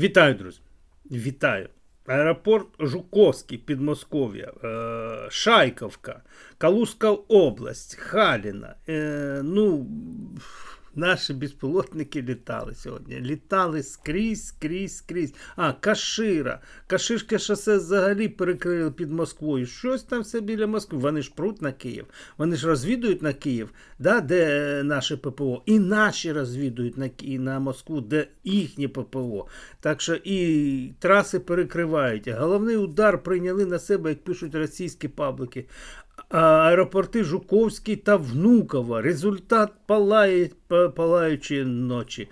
Вітаю, друзі! Вітаю! Аеропорт Жуковський, Підмосков'я, е, Шайковка, Калузька область, Халіна. Е, ну, наші безпілотники літали сьогодні. Літали скрізь, скрізь, скрізь. А, Кашира. Каширське шосе взагалі перекрили під Москвою. Щось там все біля Москви. Вони ж пруть на Київ. Вони ж розвідують на Київ, да, де наше ППО. І наші розвідують на, Ки- на Москву, де їхнє ППО. Так що і траси перекривають. Головний удар прийняли на себе, як пишуть російські паблики. Аеропорти Жуковський та Внуково. Результат палає, па- палаючої ночі.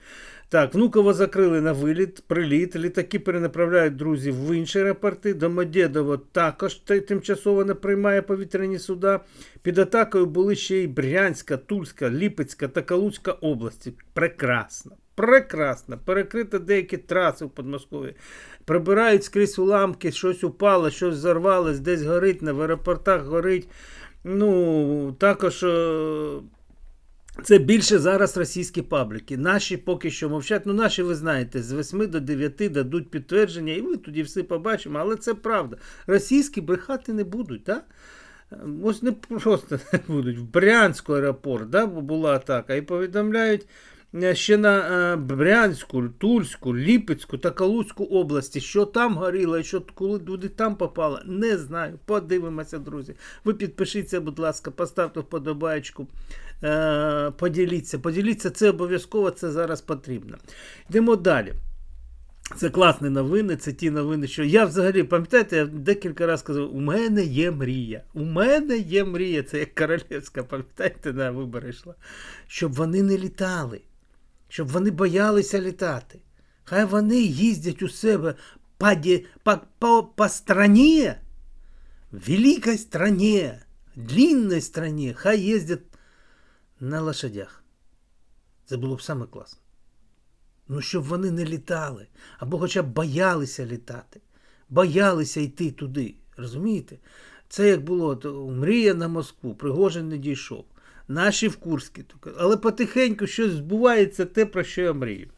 Так, Внуково закрили на виліт, приліт. Літаки перенаправляють друзів в інші аеропорти. Домодєдово також тимчасово не приймає повітряні суда. Під атакою були ще й Брянська, Тульська, Ліпецька та Калузька області. Прекрасно. Прекрасно. Перекрито деякі траси в Подмосков'ї. Прибирають скрізь уламки, щось упало, щось взорвалось, десь горить, на в аеропортах горить. Ну, також. е, Це більше зараз російські пабліки. Наші поки що мовчать. Ну, наші, ви знаєте, з 8 до 9 дадуть підтвердження, і ми тоді все побачимо. Але це правда. Російські брехати не будуть, так? Ось не просто не будуть. В Брянську аеропорт да, була атака. І повідомляють ще на е, Брянську, Тульську, Ліпецьку та Калузьку області, що там горіло і що коли туди там попало, не знаю. Подивимося, друзі. Ви підпишіться, будь ласка, поставте вподобайку, е, поділіться. Поділіться, це обов'язково, це зараз потрібно. Йдемо далі. Це класні новини, це ті новини, що я взагалі, пам'ятаєте, я декілька разів казав, у мене є мрія. У мене є мрія, це як королівська, пам'ятаєте, на вибори йшла. Щоб вони не літали, щоб вони боялися літати. Хай вони їздять у себе по, по, по, по страні, великій страні, длинній страні, хай їздять на лошадях. Це було б саме класно. Ну, щоб вони не літали, або хоча б боялися літати, боялися йти туди. Розумієте? Це як було мрія на Москву, Пригожин не дійшов. Наші в Курській. Але потихеньку щось збувається те, про що я мрію.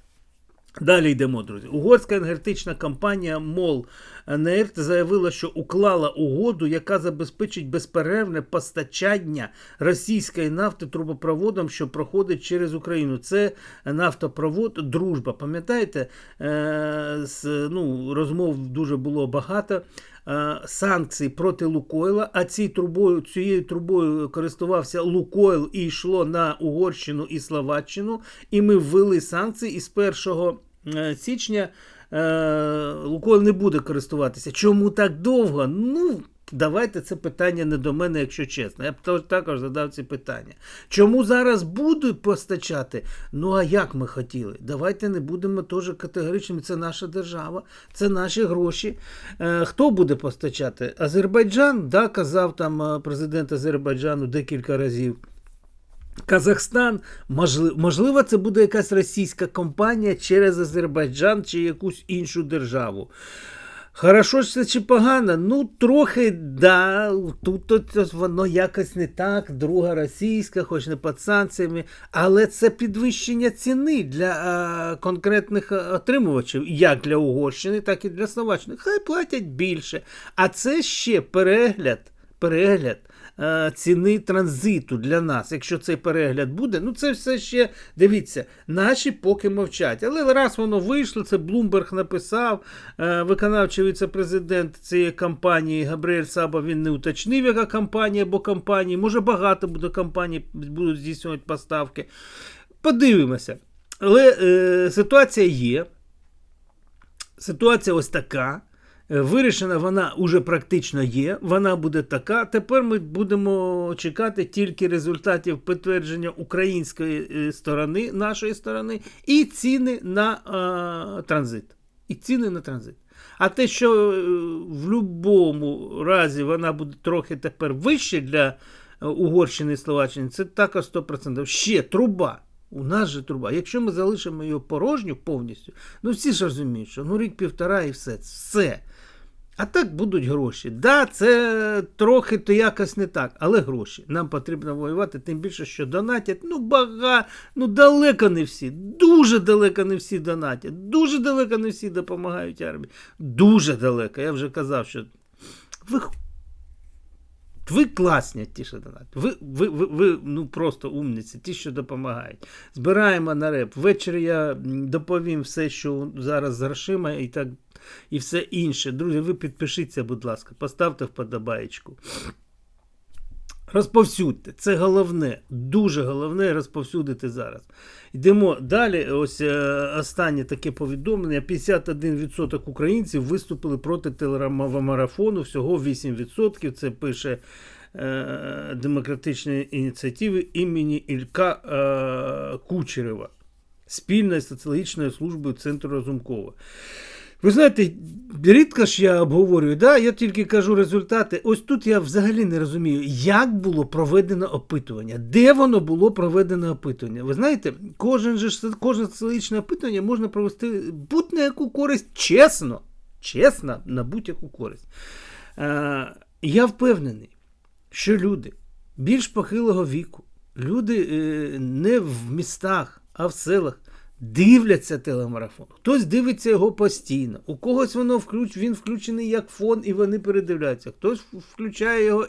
Далі йдемо, друзі. Угорська енергетична компанія МОЛ НЕРТ заявила, що уклала угоду, яка забезпечить безперервне постачання російської нафти трубопроводом, що проходить через Україну. Це нафтопровод Дружба. Пам'ятаєте, е, ну, розмов дуже було багато. Е, Санкцій проти Лукойла, а ці трубою, цією трубою користувався Лукойл і йшло на Угорщину і Словаччину. І ми ввели санкції і з 1 е, січня е, Лукойл не буде користуватися. Чому так довго? Ну, давайте це питання не до мене, якщо чесно. Я б також задав ці питання. Чому зараз будуть постачати? Ну а як ми хотіли? Давайте не будемо теж категоричними. Це наша держава, це наші гроші. Е, хто буде постачати? Азербайджан, да, казав там е, президент Азербайджану декілька разів. Казахстан, можливо, можливо, це буде якась російська компанія через Азербайджан чи якусь іншу державу. Хорошо це чи погано? Ну, трохи да. Тут, тут воно якось не так. Друга російська, хоч не під санкціями, але це підвищення ціни для а, конкретних е, отримувачів, як для Угорщини, так і для Словаччини. Хай платять більше. А це ще перегляд. Перегляд е, ціни транзиту для нас. Якщо цей перегляд буде, ну це все ще дивіться, наші поки мовчать. Але раз воно вийшло, це Блумберг написав, е, виконавчий віце-президент цієї компанії Габріель Саба він не уточнив, яка компанія або компанії. Може багато буде компаній будуть здійснювати поставки. Подивимося. Але е, ситуація є. Ситуація ось така. Е, Вирішена вона уже практично є, вона буде така. Тепер ми будемо чекати тільки результатів підтвердження української е, сторони, нашої сторони, і ціни на е, транзит. І ціни на транзит. А те, що в будь-якому разі вона буде трохи тепер вище для Угорщини і Словаччини, це також 100%. Ще труба. У нас же труба. Якщо ми залишимо її порожню повністю, ну всі ж розуміють, що ну рік-півтора і все. Все. А так будуть гроші. Да, це трохи то якось не так, але гроші. Нам потрібно воювати, тим більше, що донатять. Ну, бага, ну далеко не всі. Дуже далеко не всі донатять. Дуже далеко не всі допомагають армії. Дуже далеко. Я вже казав, що ви, ви класні ті, що донатять. Ви, ви, ви, ви ну, просто умниці, ті, що допомагають. Збираємо на реп. Ввечері я доповім все, що зараз з грошима і так і все інше. Друзі, ви підпишіться, будь ласка, поставте вподобаєчку. Розповсюдьте. Це головне, дуже головне розповсюдити зараз. Йдемо далі. Ось е, останнє таке повідомлення: 51% українців виступили проти телемарафону, всього 8%. Це пише е, демократичної ініціативи імені Ілька е, Кучерева спільно з соціологічною Центру Разумкова. Ви знаєте, рідко ж я обговорюю, да? я тільки кажу результати. Ось тут я взагалі не розумію, як було проведено опитування, де воно було проведено опитування. Ви знаєте, кожен же кожне соціологічне опитування можна провести будь-на яку користь чесно, чесно, на будь-яку користь. Е, я впевнений, що люди більш похилого віку, люди е, не в містах, а в селах. Дивляться телемарафон. Хтось дивиться його постійно. У когось воно включ... він включений як фон, і вони передивляються. Хтось включає його,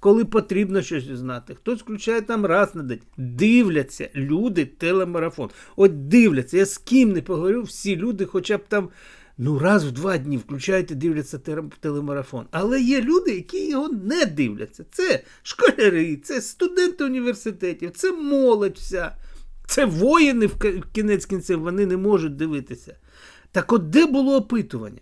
коли потрібно щось знати. Хтось включає там раз на день. Дивляться люди телемарафон. От дивляться. Я з ким не поговорю, всі люди, хоча б там ну раз в два дні включають і дивляться те- телемарафон. Але є люди, які його не дивляться. Це школяри, це студенти університетів, це молодь вся. Це воїни в кінець кінців, вони не можуть дивитися. Так от де було опитування?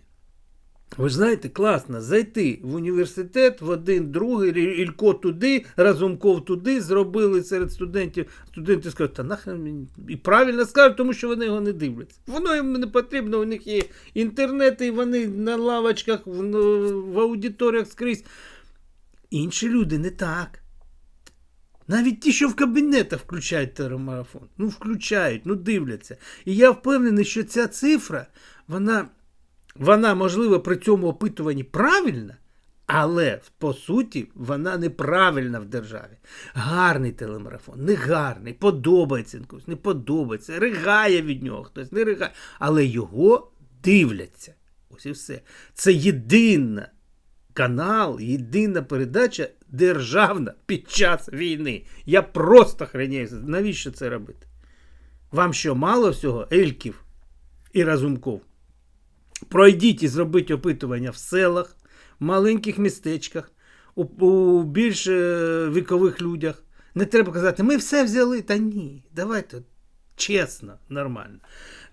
Ви ж знаєте, класно зайти в університет в один, другий, Ілько туди, Разумков туди, зробили серед студентів. Студенти скажуть, та нахрен. І правильно скажуть, тому що вони його не дивляться. Воно їм не потрібно, у них є інтернет, і вони на лавочках, в, в аудиторіях скрізь. Інші люди не так. Навіть ті, що в кабінетах включають телемарафон. Ну, включають, ну дивляться. І я впевнений, що ця цифра, вона, вона можливо, при цьому опитуванні правильна, але по суті вона неправильна в державі. Гарний телемарафон, не гарний, подобається комусь, не подобається, ригає від нього хтось, не ригає. Але його дивляться. Ось і все. Це єдина канал, єдина передача державна під час війни. Я просто хреняюся. Навіщо це робити? Вам що, мало всього ельків і разумков? Пройдіть і зробіть опитування в селах, маленьких містечках, у, у більш е, вікових людях. Не треба казати, ми все взяли. Та ні, давайте чесно, нормально.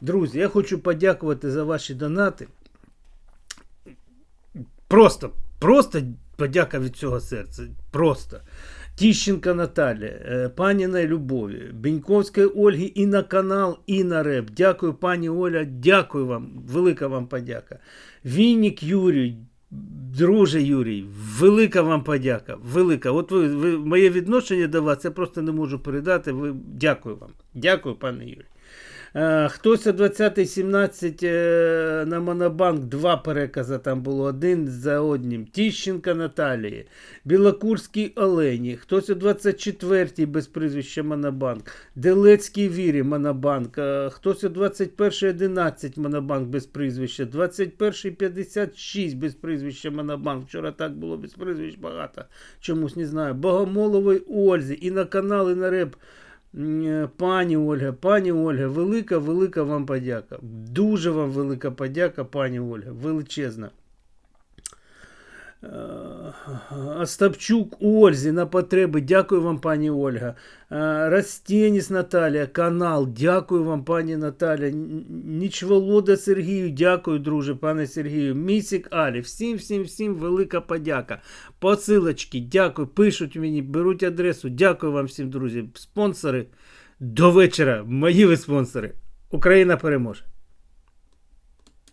Друзі, я хочу подякувати за ваші донати. Просто, просто подяка від цього серця. Просто. Тіщенка Наталя, е, паніна Любові, Беньковської Ольги і на канал, і на реп. Дякую, пані Оля, дякую вам, велика вам подяка. Віннік Юрій, друже Юрій, велика вам подяка. Велика. От ви, ви моє відношення до вас, я просто не можу передати. Ви, дякую вам. Дякую, пане Юрій. Е, Хтось о 20.17 е, на Монобанк два перекази там було один за одним. Тіщенка Наталії, Білокурській Олені, хтось о 24-й без прізвища Монобанк, Делецькій Вірі Монобанк, е, хтось о 21.11 Монобанк без прізвища, 21.56 без прізвища Монобанк. Вчора так було без прізвищ багато. Чомусь не знаю. Богомолової Ользі і на канал, і на реп. Е, Пані Ольга, пані Ольга, велика, велика вам подяка. Дуже вам велика подяка, пані Ольга, величезна. Е, Остапчук Ользі на потреби. Дякую вам, пані Ольга. Е, Растєніс Наталія, канал. Дякую вам, пані Наталя. Нічволода Сергію, дякую, друже, пане Сергію. Місік Алі. Всім, всім, всім велика подяка. Посилочки, дякую. Пишуть мені, беруть адресу. Дякую вам всім, друзі. Спонсори. До вечора. Мої ви спонсори. Україна переможе.